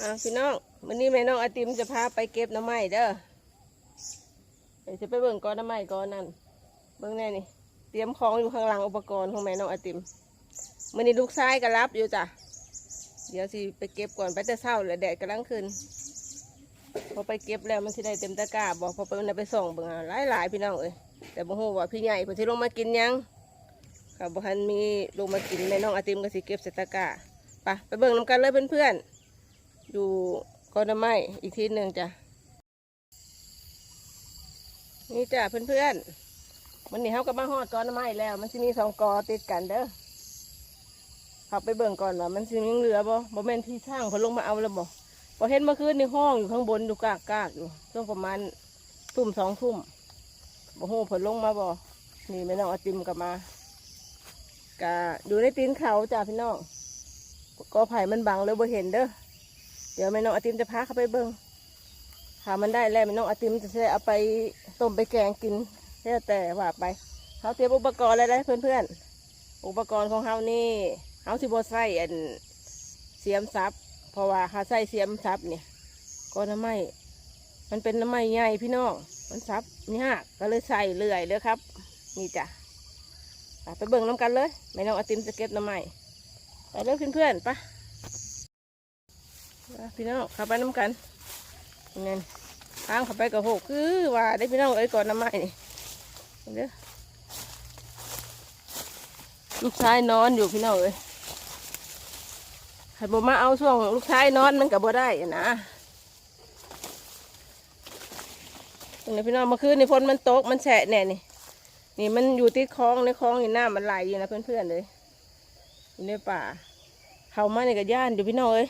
อ่าพี่น้องวันนี้แม่น้องอาติมจะพาไปเก็บน้ำไม้เด้อเดี๋ยวจะไปเบิ่งก้อนน้ำไม้ก้อนนั่นเบิ่งแน่นี่ เตรียมของอยู่ข้างหลังอุปกรณ์ของแม่น้องอาติมมื่อนี้ลูกชายก็รับอยู่จ้ะเดี๋ยวสิไปเก็บก่อนไปแต่เช้าแล้วแดดกำลังขึ้นพอไปเก็บแล้วมันสิได้เต็มตะกร้าบอกพอไปมันได้ไปส่องเบิ่งหลายหลายๆพี่น้องเอ้ยแต่บ่ฮู้ว่าพี่ใหญ่เพิ่นสิลงมากินยังก็บ่ทันมีลงมากินแม่น้องอาติมก็สิเก็บใส่ตะกร้าไปไปเบิ่งนํกันเลยเพื่อนๆ อยู่ก้อนไม้อีกทีหนึ่งจ้ะ นี่จ้ะเพื่อนๆมันนี่เขาก็มาหอดก้อนไม้แล้ว มันจะมีสองกอติดกันเด้อเขาไปเบิ่งก่อนว่ามันสิยังเหลือบ่บ่แม่นที่ช่างเขาลงมาเอาแล้วบ่พอเห็นเมื่อคืนในห้องอยู่ข้างบนอยู่กากกากอยู่ช่วงประมาณทุ่มสองทุ่มบ่ฮู้เพิ่นลงมาบ่นี่แม่น้องอติมกลับมากะอยู่ในตีนเขาจ้ะพี่น้องกอไผ่มันบังเลยบ่เห็นเด้อ เดี๋ยวแม่น้องอาติมจะพาเขาไปเบิ้งถ้ามันได้แล้วแม่น้องอาติมจะใช้เอาไปต้มไปแกงกินแล้วแต่ว่าไปเขาเตรียมอุปกรณ์อะไรได้เพื่อนๆ อุปกรณ์ของเขานี่เขาสิบใส่อันเสียมซับเพราะว่าเขาใส่เสียมซับเนี่ยก็น้ำไม้มันเป็นน้ำไม้ใหญ่พี่น้องมันซับนี่ฮะก็เลยใส่เลื่อยเลยครับ นี่จ้ะไปเบิ่งน้ำกันเลยแม่น้องอาติมจะเก็บน้ำไม้ไปเลยเพื่อนๆไปะ พี่น้องขับไปน้ำกันเงินทางขับไปกับหกคือว่าได้พี่น้องเอ้ยก่อนน้ำไม้นี่เด้อลูกชายนอนอยู่พี่น้องเอ้ยใครบมาเอาช่วงลูกชายนอนมันกับบ่ได้นะตรงนี้พี่น้องเมื่อคืนนี่ฝนมันตกมันแฉะแน่นี่ นี่มันอยู่ที่คลองในคลองอยู่น้ำมันไหลอยู่นะเพื่อนๆเลยอยู่ในป่าเขามาในกับย่านอยู่พี่น้องเอ้ย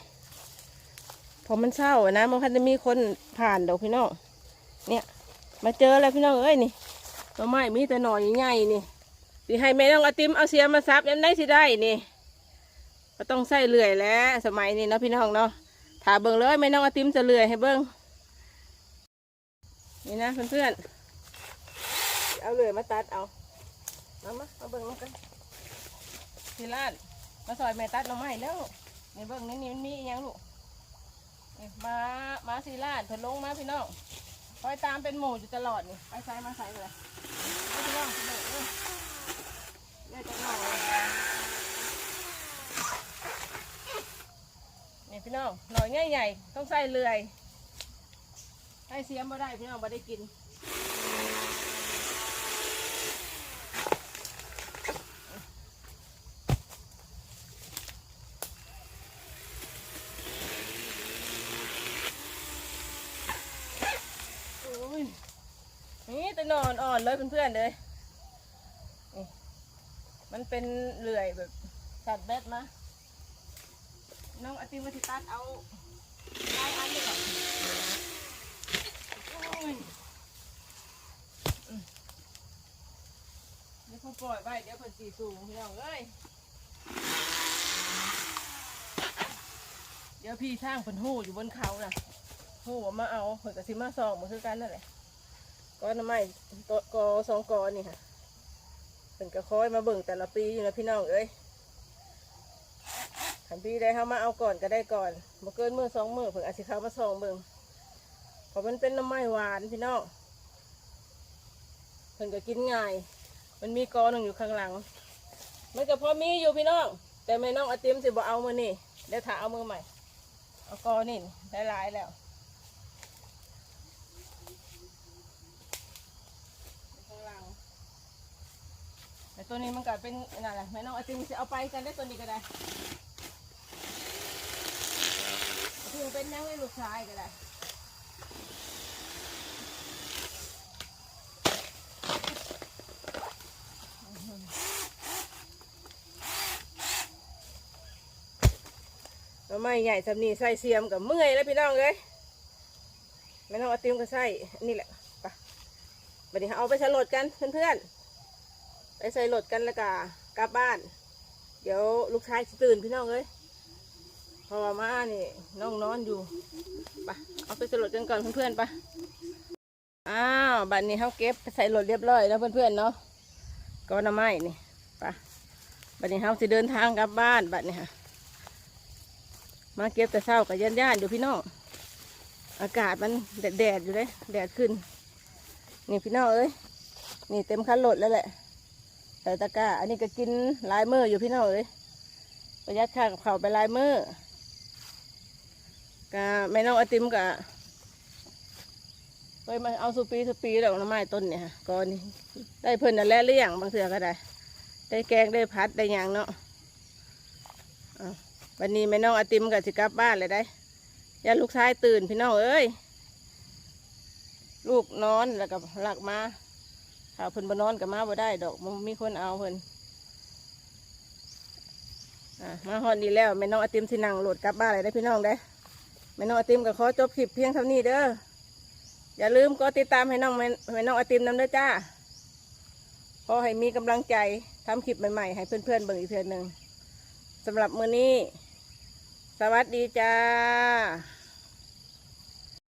พอมันเศร้านะมันคันจะมีคนผ่านดอกพี่น้องเนี่ย มาเจอแล้วพี่น้องเอ้ยนี่หน่อไม้มีแต่หน่อยใหญ่ๆนี่สิให้แม่น้องอาติมเอาเสียมาซับยังได้สิได้นี่ก็ต้องใส่เลื่อยแล้ว สมัยนี้เนาะพี่น้องเนาะถ้าเบิ่งเลยแม่น้องอาติมจะเลื่อยให้เบิ่งนี่นะเพื่อนๆเอาเลื่อยมาตัดเอามามามาเบิ่งมากันทีลานมาซอยแม่ตัดหน่อไม้แล้วในเบิ่งนี่นี่มันมีอหยังลูก นี่มามาสีลาดเพิ่นลงมาพี่น้องคอยตามเป็นหมู่อยู่ตลอดนี่ไปใส่มาใส่เลยเอาพี่น้องเด้อเด้อเดี๋ยวจะหน่อยนี่พี่น้องหน่อยใหญ่ๆต้องใส่เลื่อยใส่เสียมบ่ได้พี่น้องบ่ได้กิน โอ้ย นี่แต่อนอ่อนเลยเพื่อนๆเลยนี่มันเป็นเลื่อยแบบสัตว์แบดมา น้องอติมวัติตัดเอาได้อันนี้ก่อนโอ้ยอืมเดี๋ยวพอปล่อยไว้เดี๋ยวเพิ่นสีสูงพี่น้องเอ้ย เดี๋ยวพี่ช่างเพิ่นหู้อยู่บนเขาน่ะหูว่ามาเอาเผื่อกสิมาซองมาคือกันนั่นแหละ ก้อนน้ำไม้ตัวกอสองกอนี่ค่ะเป็นกระคอยมาเบิ่งแต่ละปีอยู่นะพี่น้องเอ้ยขันปีได้เข้ามาเอาก่อนก็ได้ก่อนมาเกินมือสองมือเผื่ออาจสิเข้ามาซองเบิ่งเพราะมันเป็นน้ำไม้หวานพี่น้องเพิ่นก็กินง่าย มันมีกอหนึ่งอยู่ข้างหลัง มันก็พอมีอยู่พี่น้อง แต่แม่น้องอาติมสิบ่เอามือนี่เดี๋ยวถ้าเอามือใหม่ เอากอนี่ได้หลายแล้ว ข้างล่าง แต่ตัวนี้มันก็เป็นนั่นแหละแม่น้องไอติมจะเอาไปกันได้ตัวนี้ก็ได้ถึงเป็นยังไงลูกชายก็ได้เราไม่ใหญ่สำนีใส่เสียมกับเมื่อยแล้วพี่น้องเลยแม่น้องไอติมก็ใส่อันนี่แหละไปบัดนี้เอาไปใส่รถกันเพื่อนๆ ใส่รถกันแล้วก็กลับบ้าน เดี๋ยวลูกชายสิตื่นพี่น้องเลยพราะว่ามานี่น้องนอนอยู่ไปเอาไปใส่รถกันก่อนเพื่อนๆไปอ้าวบัดนี้เขาเก็บใส่รถเรียบร้อยแล้วเพื่อนๆเนาะก็น้ำไม้นี่ไปบัดนี้เขาสิเดินทางกลับบ้านบัดนี้ค่ะมาเก็บแต่เช้ากับย่านย่านๆอยู่พี่น้องอากาศมันแดดแดดอยู่เลยแดดขึ้น นี่พี่น้องเอ้ยนี่เต็มคันรถแล้วแหละ แต่ตะกร้า อันนี้ก็กินลายมืออยู่พี่น้องเอ้ยประหยัดค่ากับเขาไปลายมือกะแม่น้องไอติมกะไปมาเอาสุปีสุปีดอกน้ำไม้ต้นเนี่ยฮะก่อนนี่ได้เพิ่นนั่นแหละเลี้ยงบางเสือก็ได้ ได้แกงได้พัดได้ยังเนาะวันนี้แม่น้องไอติมกับสิกลับบ้านเลยได้ยาลูกชายตื่นพี่น้องเอ้ย ลูกนอนแล้วก็หลักมา ถ้าเพิ่นบ่นอนก็มาบ่ได้ดอกมันมีคนเอาเพิ่นอะมาฮอดดีแล้วแม่น้องอติมสินั่งโหลดกลับบ้านเลยได้พี่น้องได้แม่น้องอติมก็ขอจบคลิปเพียงเท่านี้เด้ออย่าลืมกดติดตามให้น้องแม่แม่น้องอติมนำเด้อจ้าขอให้มีกำลังใจทำคลิปใหม่ๆให้เพื่อนๆเบิ่งอีกเทื่อหนึ่งสำหรับมื้อนี้ สวัสดีจ้า